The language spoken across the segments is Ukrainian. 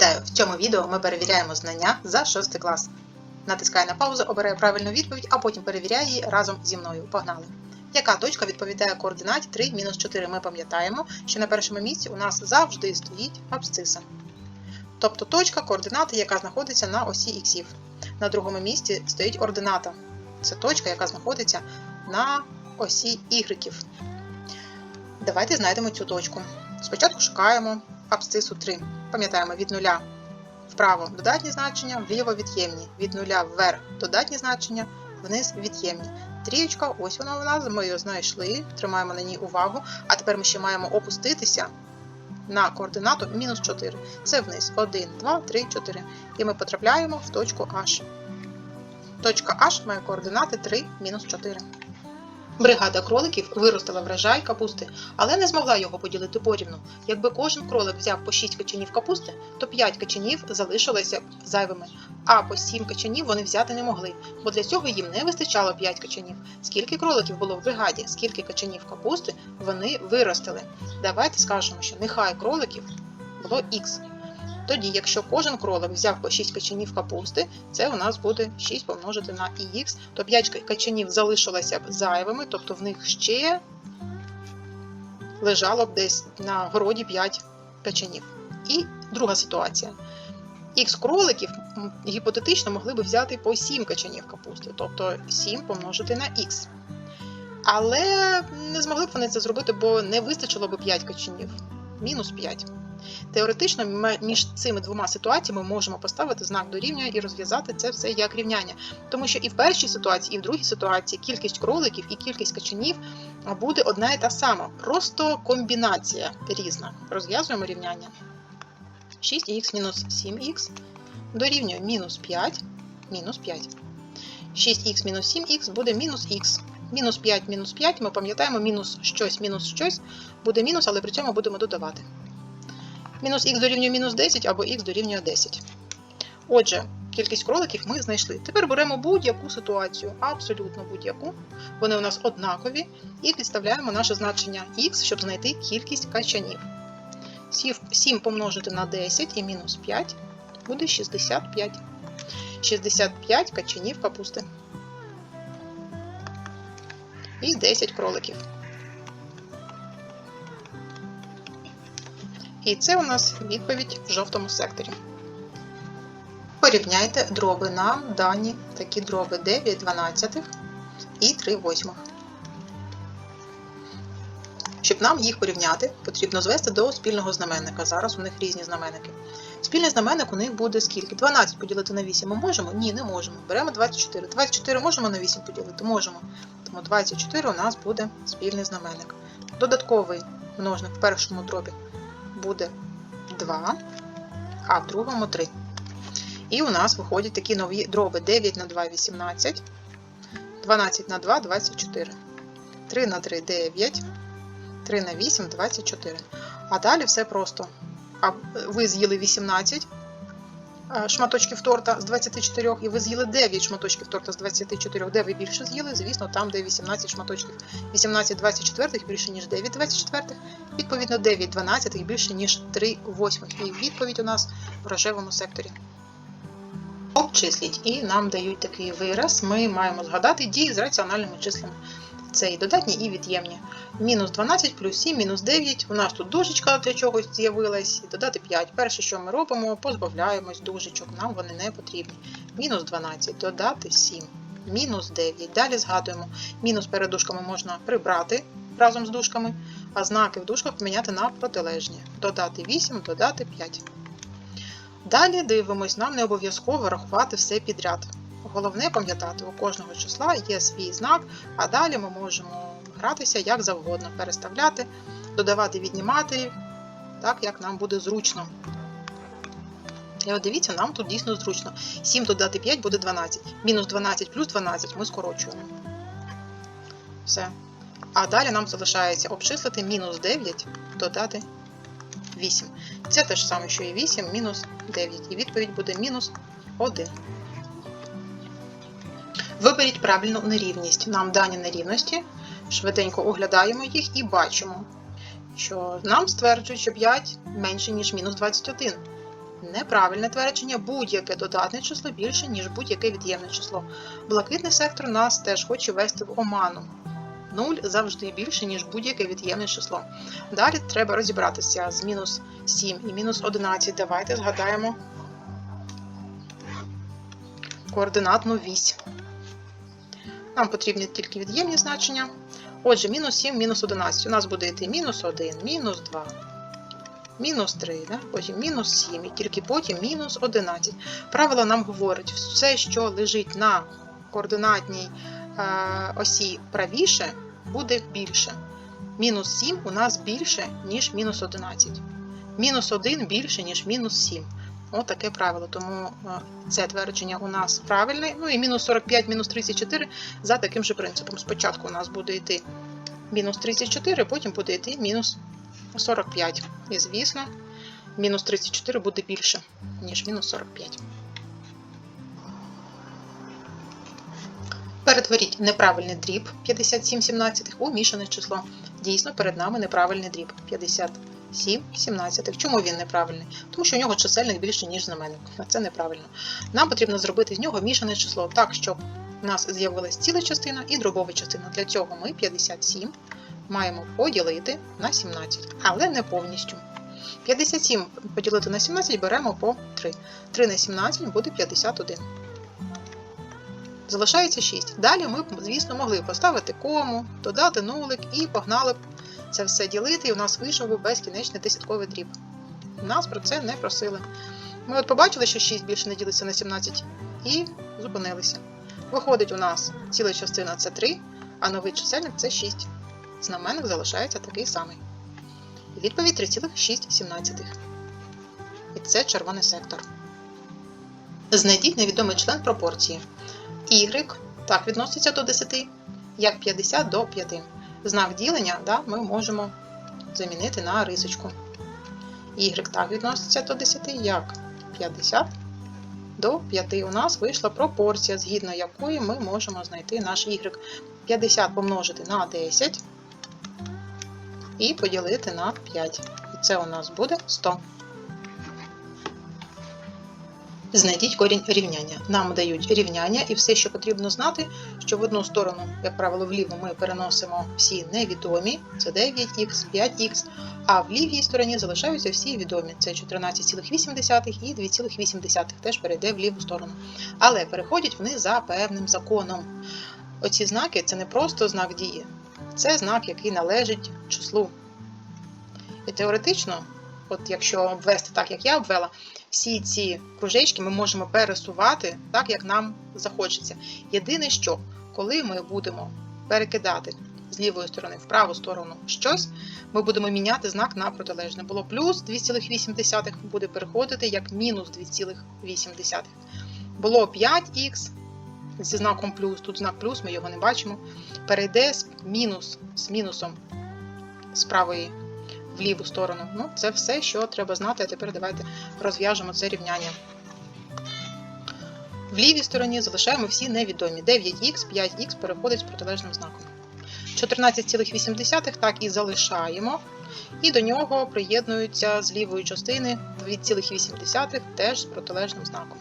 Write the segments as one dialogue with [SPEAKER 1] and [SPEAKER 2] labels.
[SPEAKER 1] Вітаю! В цьому відео ми перевіряємо знання за 6 клас. Натискай на паузу, обирай правильну відповідь, а потім перевіряй її разом зі мною. Погнали! Яка точка відповідає координаті 3 мінус 4? Ми пам'ятаємо, що на першому місці у нас завжди стоїть абсциса. Тобто точка координати, яка знаходиться на осі іксів. На другому місці стоїть ордината. Це точка, яка знаходиться на осі ігреків. Давайте знайдемо цю точку. Спочатку шукаємо абсцису 3. Пам'ятаємо від нуля вправо додатні значення, вліво від'ємні. Від нуля вверх додатні значення, вниз від'ємні. Трієчка, ось вона у нас, ми її знайшли, тримаємо на ній увагу. А тепер ми ще маємо опуститися на координату мінус 4. Це вниз. 1, 2, 3, 4. І ми потрапляємо в точку H. Точка H має координати 3, мінус 4. Бригада кроликів виростила врожай капусти, але не змогла його поділити порівну. Якби кожен кролик взяв по 6 качанів капусти, то 5 качанів залишилося б зайвими, а по 7 качанів вони взяти не могли, бо для цього їм не вистачало 5 качанів. Скільки кроликів було в бригаді, скільки качанів капусти вони виростили. Давайте скажемо, що нехай кроликів було Х. Тоді, якщо кожен кролик взяв по 6 качанів капусти, це у нас буде 6 помножити на х, то 5 качанів залишилося б зайвими, тобто в них ще лежало б десь на городі 5 качанів. І друга ситуація. Х кроликів гіпотетично могли б взяти по 7 качанів капусти, тобто 7 помножити на х. Але не змогли б вони це зробити, бо не вистачило б 5 качанів. Мінус 5. Теоретично ми між цими двома ситуаціями можемо поставити знак дорівнює і розв'язати це все як рівняння. Тому що і в першій ситуації, і в другій ситуації кількість кроликів і кількість качанів буде одна і та сама. Просто комбінація різна. Розв'язуємо рівняння. 6х мінус 7х дорівнює мінус 5 мінус 5. 6х мінус 7х буде мінус х. Мінус 5 мінус 5, ми пам'ятаємо, мінус щось мінус щось буде мінус, але при цьому будемо додавати. Мінус х дорівнює мінус 10 або х дорівнює 10. Отже, кількість кроликів ми знайшли. Тепер беремо будь-яку ситуацію, абсолютно будь-яку. Вони у нас однакові, і підставляємо наше значення х, щоб знайти кількість качанів. 7 помножити на 10 і мінус 5 буде 65. 65 качанів капусти. І 10 кроликів. І це у нас відповідь в жовтому секторі. Порівняйте дроби нам дані такі дроби 9 дванадцятих і 3 восьмих. Щоб нам їх порівняти, потрібно звести до спільного знаменника. Зараз у них різні знаменники. Спільний знаменник у них буде скільки? 12 поділити на 8 ми можемо? Ні, не можемо. Беремо 24. 24 можемо на 8 поділити? Можемо. Тому 24 у нас буде спільний знаменник. Додатковий множник в першому дробі буде 2, а в другому 3. І у нас виходять такі нові дроби 9 на 2 18, 12 на 2 24, 3 на 3 9, 3 на 8 24. А далі все просто. Ви з'їли 18 е, шматочків торта з 24, і ви з'їли 9 шматочків торта з 24. Де ви більше з'їли? Звісно, там, де 18 шматочків. 18 24 більше, ніж 9 24. Відповідно, 9 12 більше, ніж 3 восьмих. І відповідь у нас в рожевому секторі. Обчисліть, і нам дають такий вираз. Ми маємо згадати дії з раціональними числами. Це і додатні, і від'ємні. Мінус 12 плюс 7, мінус 9. У нас тут дужечка для чогось з'явилась, і додати 5. Перше, що ми робимо, позбавляємось дужечок, нам вони не потрібні. Мінус 12, додати 7, мінус 9. Далі згадуємо, мінус перед дужками можна прибрати разом з дужками, а знаки в дужках поміняти на протилежні. Додати 8, додати 5. Далі дивимось, нам не обов'язково рахувати все підряд. Головне пам'ятати, у кожного числа є свій знак, а далі ми можемо гратися як завгодно, переставляти, додавати, віднімати, так як нам буде зручно. І от дивіться, нам тут дійсно зручно. 7 додати 5 буде 12. Мінус 12 плюс 12 ми скорочуємо. Все. А далі нам залишається обчислити мінус 9 додати 8. Це те ж саме, що і 8 мінус 9. І відповідь буде мінус 1. Виберіть правильну нерівність. Нам дані нерівності. Швиденько оглядаємо їх і бачимо, що нам стверджують, що 5 менше, ніж мінус 21. Неправильне твердження будь-яке додатне число більше, ніж будь-яке від'ємне число. Блакитний сектор нас теж хоче ввести в оману. 0 завжди більше, ніж будь-яке від'ємне число. Далі треба розібратися з мінус 7 і мінус 11. Давайте згадаємо координатну вісь. Нам потрібні тільки від'ємні значення. Отже, мінус 7, мінус 11. У нас буде йти мінус 1, мінус 2, мінус 3, да? потім мінус 7, і тільки потім мінус 11. Правило нам говорить, все, що лежить на координатній е, осі правіше, буде більше. Мінус 7 у нас більше, ніж мінус 11. Мінус 1 більше, ніж мінус 7. Ось таке правило. Тому е, це твердження у нас правильне. Ну і мінус 45, мінус 34 за таким же принципом. Спочатку у нас буде йти мінус 34, потім буде йти мінус 45. І, звісно, мінус 34 буде більше, ніж мінус 45. Перетворіть неправильний дріб 57 17 у мішане число. Дійсно, перед нами неправильний дріб 57 17. Чому він неправильний? Тому що у нього чисельник більше, ніж знаменник. А це неправильно. Нам потрібно зробити з нього мішане число так, щоб у нас з'явилась ціла частина і дробова частина. Для цього ми 57 маємо поділити на 17, але не повністю. 57 поділити на 17 беремо по 3. 3 на 17 буде 51. Залишається 6. Далі ми звісно, могли поставити кому, додати нулик і погнали це все ділити, і у нас вийшов би безкінечний десятковий дріб. Нас про це не просили. Ми от побачили, що 6 більше не ділиться на 17 і зупинилися. Виходить, у нас ціла частина це 3, а новий чисельник це 6. Знаменник залишається такий самий. Відповідь 3,6. І це червоний сектор. Знайдіть невідомий член пропорції. Y так відноситься до 10, як 50 до 5. Знак ділення да, ми можемо замінити на рисочку. Y так відноситься до 10, як 50 до 5. У нас вийшла пропорція, згідно якої ми можемо знайти наш Y. 50 помножити на 10 і поділити на 5. І це у нас буде 100. Знайдіть корінь рівняння. Нам дають рівняння, і все, що потрібно знати, що в одну сторону, як правило, вліву ми переносимо всі невідомі, це 9х, 5х, а в лівій стороні залишаються всі відомі. Це 14,8 і 2,8 теж перейде в ліву сторону. Але переходять вони за певним законом. Оці знаки це не просто знак дії, це знак, який належить числу. І теоретично, от якщо обвести так, як я обвела, всі ці кружечки ми можемо пересувати так, як нам захочеться. Єдине, що коли ми будемо перекидати з лівої сторони в праву сторону щось, ми будемо міняти знак на протилежне. Було плюс 2,8 буде переходити як мінус 2,8. Було 5х зі знаком плюс, тут знак плюс, ми його не бачимо. Перейде з мінус з мінусом з правої ліву сторону. Ну, це все, що треба знати. А тепер давайте розв'яжемо це рівняння. В лівій стороні залишаємо всі невідомі. 9х, 5х переходить з протилежним знаком. 14,8 так і залишаємо. І до нього приєднуються з лівої частини 2,8 теж з протилежним знаком.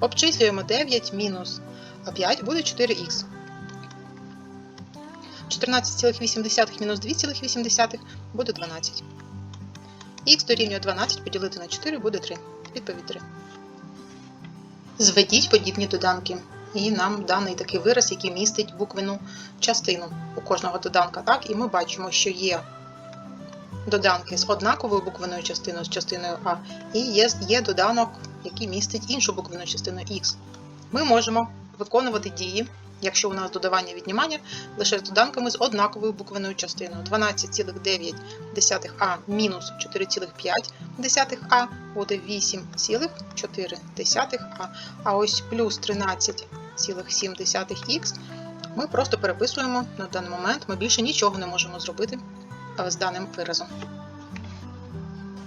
[SPEAKER 1] Обчислюємо 9 мінус 5 буде 4х. 14,8 мінус 2,8 буде 12. Х дорівнює 12 поділити на 4 буде 3. Відповідь 3. Зведіть подібні доданки. І нам даний такий вираз, який містить буквену частину у кожного доданка. Так? І ми бачимо, що є доданки з однаковою буквеною частиною, з частиною А, і є, є доданок, який містить іншу буквену частину Х. Ми можемо виконувати дії, якщо у нас додавання віднімання, лише з доданками з однаковою буквеною частиною. 12,9а мінус 4,5а буде 8,4а. А ось плюс 13,7х ми просто переписуємо на даний момент, ми більше нічого не можемо зробити з даним виразом.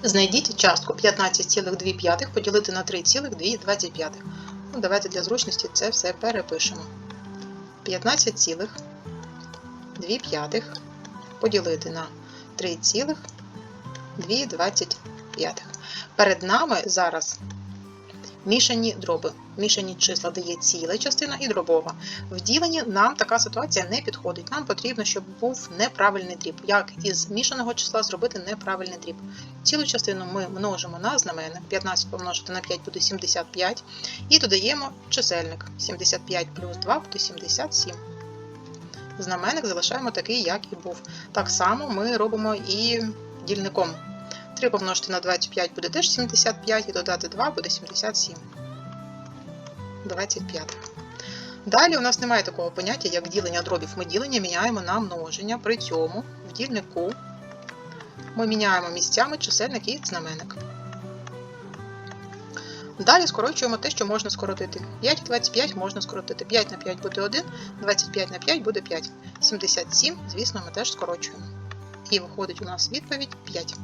[SPEAKER 1] Знайдіть частку 15,2 поділити на 3,2. Ну, Давайте для зручності це все перепишемо. 15,2 поділити на 3,25. Перед нами зараз мішані дроби. Мішані числа дає ціла частина і дробова. В діленні нам така ситуація не підходить. Нам потрібно, щоб був неправильний дріб. Як із мішаного числа зробити неправильний дріб? Цілу частину ми множимо на знаменник. 15 помножити на 5 буде 75. І додаємо чисельник. 75 плюс 2 буде 77. Знаменник залишаємо такий, як і був. Так само ми робимо і дільником. 3 помножити на 25 буде теж 75, і додати 2 буде 77. 25. Далі у нас немає такого поняття, як ділення дробів. Ми ділення міняємо на множення. При цьому в дільнику ми міняємо місцями чисельник і знаменник. Далі скорочуємо те, що можна скоротити. 5 і 25 можна скоротити. 5 на 5 буде 1, 25 на 5 буде 5. 77, звісно, ми теж скорочуємо. І виходить у нас відповідь 5.